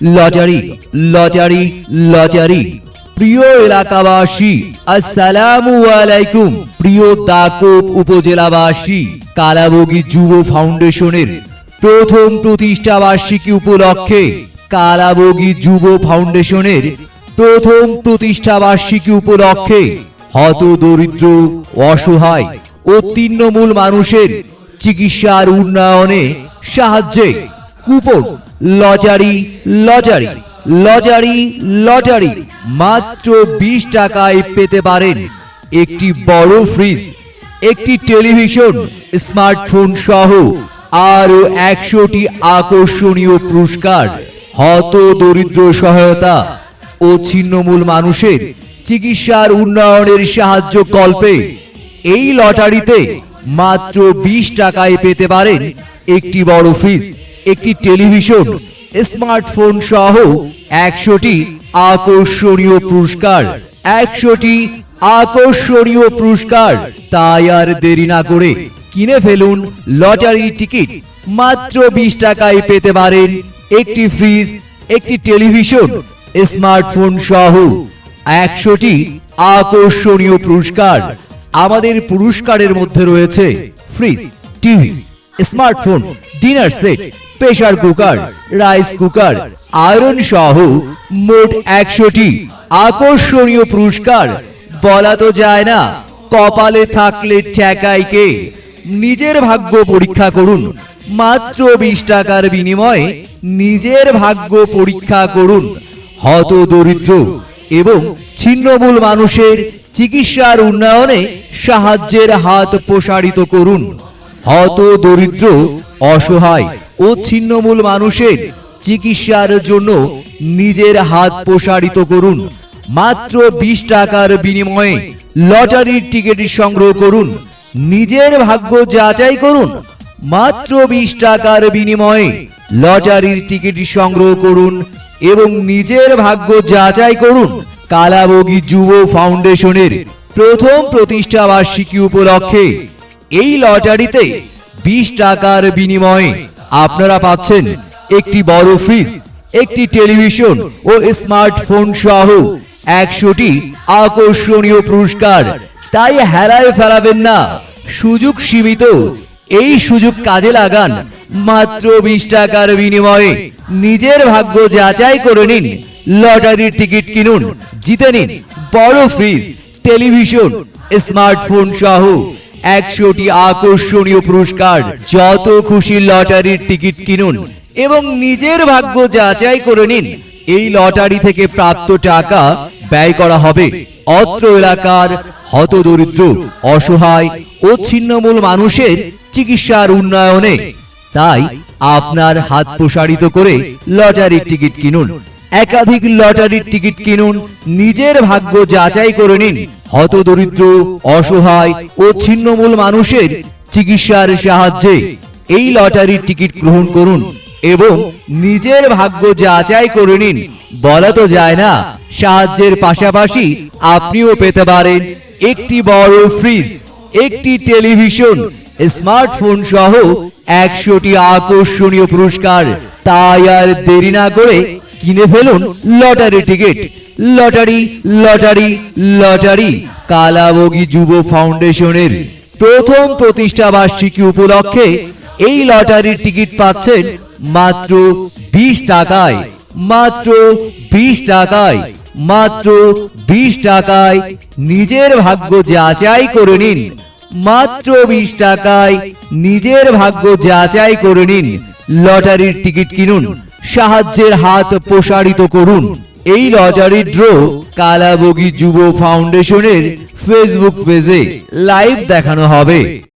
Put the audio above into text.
Lottery lottery lottery প্রিয় এলাকাবাসী, আসসালামু আলাইকুম। প্রিয় দাকোপ উপজেলাবাসী, কালাবগী যুব ফাউন্ডেশনের প্রথম প্রতিষ্ঠা বার্ষিকী উপলক্ষে কালাবগী যুব ফাউন্ডেশনের প্রথম প্রতিষ্ঠা বার্ষিকী উপলক্ষে হত দরিদ্র, অসহায় ও তৃণমূল মানুষের চিকিৎসার উন্নয়নে সাহায্যে coupon lottery lottery lottery lottery মাত্র বিশ টাকায় পেতে পারেন একটি বড় ফ্রিজ, একটি টেলিভিশন, স্মার্টফোন সহ আরও একশোটি আকর্ষণীয় পুরস্কার, হত দরিদ্র সহায়তা ও ছিন্নমূল মানুষের চিকিৎসার উন্নয়নের সাহায্য কল্পে এই লটারিতে মাত্র বিশ টাকায় পেতে পারেন একটি বড় ফ্রিজ। একটি টেলিভিশন, স্মার্টফোন সহ একশোটি আকর্ষণীয় পুরস্কার, একশোটি আকর্ষণীয় পুরস্কার। তাই আর দেরি না করে কিনে ফেলুন লটারির টিকিট। মাত্র বিশ টাকায় পেতে পারেন একটি ফ্রিজ, একটি টেলিভিশন, স্মার্টফোন সহ একশোটি আকর্ষণীয় পুরস্কার। আমাদের পুরস্কারের মধ্যে রয়েছে fridge, TV. Smartphone dinner set pressure cooker rice cooker iron সহ মোট একশোটি আকর্ষণীয় পুরস্কার। বলা তো যায় না, কপালে থাকলে ঠেকাই কে? নিজের ভাগ্য পরীক্ষা করুন, মাত্র বিশ টাকার বিনিময়ে নিজের ভাগ্য পরীক্ষা করুন। হত দরিদ্র এবং ছিন্নমূল মানুষের চিকিৎসার উন্নয়নে সাহায্যের হাত প্রসারিত করুন। হত দরিদ্র, অসহায় ও ছিন্নমূল মানুষের চিকিৎসার জন্য নিজের হাত প্রসারিত করুন। মাত্র বিশ টাকার বিনিময়ে লটারির টিকিট সংগ্রহ করুন। নিজের ভাগ্য যাচাই করুন। মাত্র বিশ টাকার বিনিময়ে লটারির টিকিট সংগ্রহ করুন এবং নিজের ভাগ্য যাচাই করুন কালাবগী যুব ফাউন্ডেশনের প্রথম প্রতিষ্ঠা বার্ষিকী উপলক্ষে। এই লটারিতে বিশ টাকার বিনিময়ে আপনারা পাচ্ছেন একটি বড় ফ্রিজ একটি টেলিভিশন ও স্মার্টফোন সহ একশোটি আকর্ষণীয় পুরস্কার। তাই হেরায় ফেলাবেন না। সুযোগ সীমিত। এই সুযোগ কাজে লাগান। মাত্র বিশ টাকার বিনিময়ে নিজের ভাগ্য যাচাই করে নিন। লটারির টিকিট কিনুন, জিতে নিন। বড় ফ্রিজ টেলিভিশন স্মার্টফোন সহ একশোটি আকর্ষণীয় পুরস্কার, যত খুশি লটারির টিকিট কিনুন এবং নিজের ভাগ্য যাচাই করে নিন। এই লটারি থেকে প্রাপ্ত টাকা ব্যয় করা হবে। অত্র এলাকার হতদরিদ্র, অসহায় ও ছিন্নমূল মানুষের চিকিৎসার উন্নয়নে। তাই আপনার হাত প্রসারিত করে লটারির টিকিট কিনুন। একাধিক লটারির টিকিট কিনুন, নিজের ভাগ্য যাচাই করে নিন। হতদরিদ্র, অসহায় ও ছিন্নমূল মানুষের চিকিৎসার সাহায্যে এই লটারির টিকিট গ্রহণ করুন এবং নিজের ভাগ্য যাচাই করে নিন। বলা তো যায় না, সাহায্যের পাশাপাশি আপনিও পেতে পারেন একটি বড় ফ্রিজ, একটি টেলিভিশন, স্মার্টফোন সহ একশোটি আকর্ষণীয় পুরস্কার। তাই আর দেরি না করে কিনে ফেলুন lottery ticket. Lottery lottery lottery. Kalabogi যুব ফাউন্ডেশনের প্রথম প্রতিষ্ঠা বার্ষিকী উপলক্ষে এই লটারির টিকিট পাচ্ছেন মাত্র বিশ টাকায়, মাত্র বিশ টাকায়, মাত্র বিশ টাকায়। নিজের ভাগ্য যাচাই করে নিন। মাত্র বিশ টাকায় নিজের ভাগ্য যাচাই করে নিন। লটারির টিকিট কিনুন। সাহায্যের হাত প্রসারিত করুন। এই লটারির ড্র কালাবগি যুব ফাউন্ডেশনের ফেসবুক পেজে লাইভ দেখানো হবে।